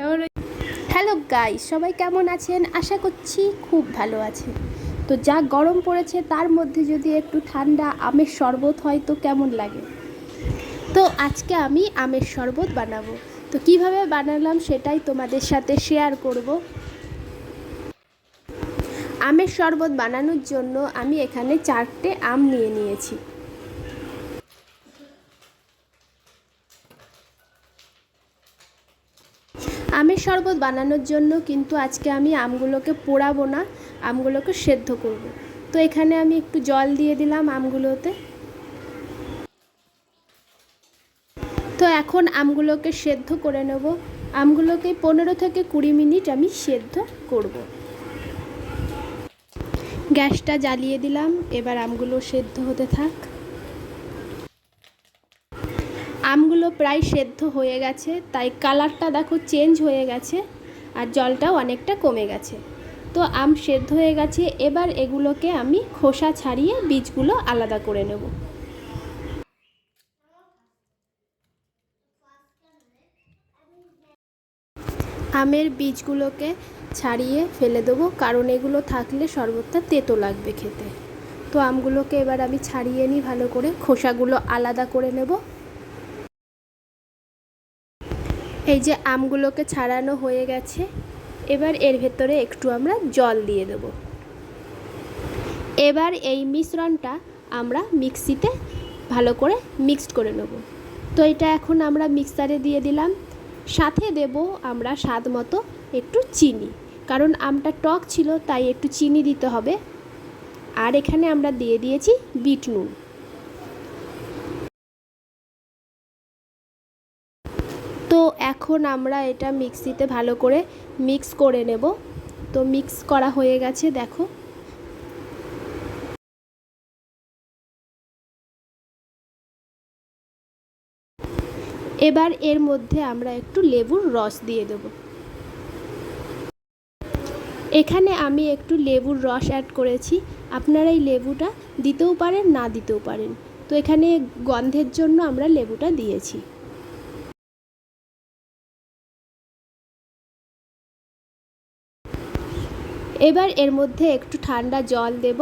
কেমন hello guy সবাই কেমন আছেন? আশা করছি খুব ভালো আছেন। তো যা গরম পড়েছে, তার মধ্যে যদি একটু ঠান্ডা, আমের শরবত হয় তো কেমন লাগে? তো আজকে আমি আমের শরবত বানাবো। তো কীভাবে বানালাম সেটাই তোমাদের সাথে শেয়ার করব। আমের শরবত বানানোর জন্য আমি এখানে চারটে আম নিয়ে নিয়েছি। আমের শরবত বানানোর জন্য কিন্তু আজকে আমি আমগুলোকে পোড়াবো না, আমগুলোকে সেদ্ধ করব। তো এখানে আমি একটু জল দিয়ে দিলাম আমগুলোতে তো এখন আমগুলোকে সেদ্ধ করে নেব আমগুলোকে পনেরো থেকে কুড়ি মিনিট আমি সেদ্ধ করব। গ্যাসটা জ্বালিয়ে দিলাম, এবার আমগুলো সেদ্ধ হতে থাক আমগুলো প্রায় সেদ্ধ হয়ে গেছে, তাই কালারটা দেখো চেঞ্জ হয়ে গেছে আর জলটাও অনেকটা কমে গেছে। তো আম সেদ্ধ হয়ে গেছে, এবার এগুলোকে আমি খোসা ছাড়িয়ে বীজগুলো আলাদা করে নেব। আমের বীজগুলোকে ছাড়িয়ে ফেলে দেবো, কারণ এগুলো থাকলে শরবতটা তেতো লাগবে খেতে। তো আমগুলোকে এবার আমি ছাড়িয়ে নিই ভালো করে, খোসাগুলো আলাদা করে নেব। এই যে আমগুলোকে ছাড়ানো হয়ে গেছে, এবার এর ভেতরে একটু আমরা জল দিয়ে দেব। এবার এই মিশ্রণটা আমরা মিক্সিতে ভালো করে মিক্সড করে নেব। তো এটা এখন আমরা মিক্সারে দিয়ে দিলাম। সাথে দেব আমরা স্বাদ মতো একটু চিনি, কারণ আমটা টক ছিল, তাই একটু চিনি দিতে হবে। আর এখানে আমরা দিয়ে দিয়েছি বিট নুন। এখন আমরা এটা মিক্সিতে ভালো করে মিক্স করে নেব। তো মিক্স করা হয়ে গেছে, দেখো। এবার এর মধ্যে আমরা একটু লেবুর রস দিয়ে দেব। এখানে আমি একটু লেবুর রস অ্যাড করেছি। আপনারা এই লেবুটা দিতেও পারেন, না দিতেও পারেন। তো এখানে গন্ধের জন্য আমরা লেবুটা দিয়েছি। এবার এর মধ্যে একটু ঠান্ডা জল দেব,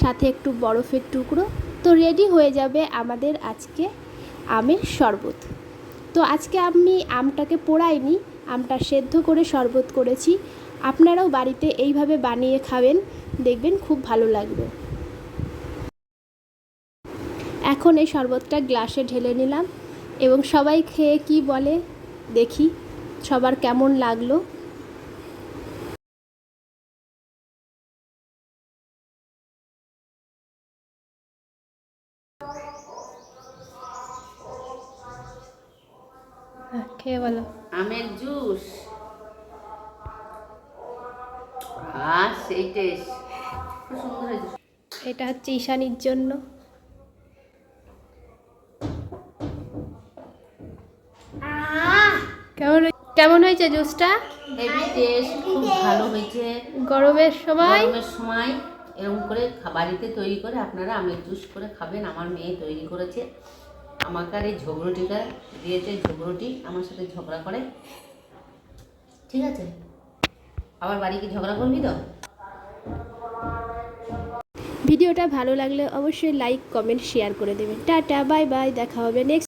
সাথে একটু বরফের টুকরো। তো রেডি হয়ে যাবে আমাদের আজকে আমের শরবত। তো আজকে আমি আমটাকে পোড়াইনি, আমটা সেদ্ধ করে শরবত করেছি। আপনারাও বাড়িতে এইভাবে বানিয়ে খাবেন, দেখবেন খুব ভালো লাগবে। এখন এই শরবতটা গ্লাসে ঢেলে নিলাম এবং সবাই খেয়ে কি বলে দেখি, সবার কেমন লাগল। খেয়ে বলো। আমের জুস। আর সেই টেস্ট খুব সুন্দর হয়েছে। এটা হচ্ছে ঈশানির জন্য। কেমন কেমন হয়েছে জুসটা? হেভি টেস্ট খুব ভালো হয়েছে। গরমের সময়? গরমের সময় এরকম করে বাড়িতে তৈরি করে আপনারা আমের জুস করে খাবেন। আমার মেয়ে তৈরি করেছে। আমাকে আর এই ঝগড়ুটিটা দিয়েছে ঝগড়ুটি আমার সাথে ঝগড়া করে, ঠিক আছে? আবার বাড়ি কি ঝগড়া করবি তো? ভিডিওটা ভালো লাগলে অবশ্যই লাইক কমেন্ট শেয়ার করে দেবেন টাটা বাই বাই দেখা হবে নেক্সট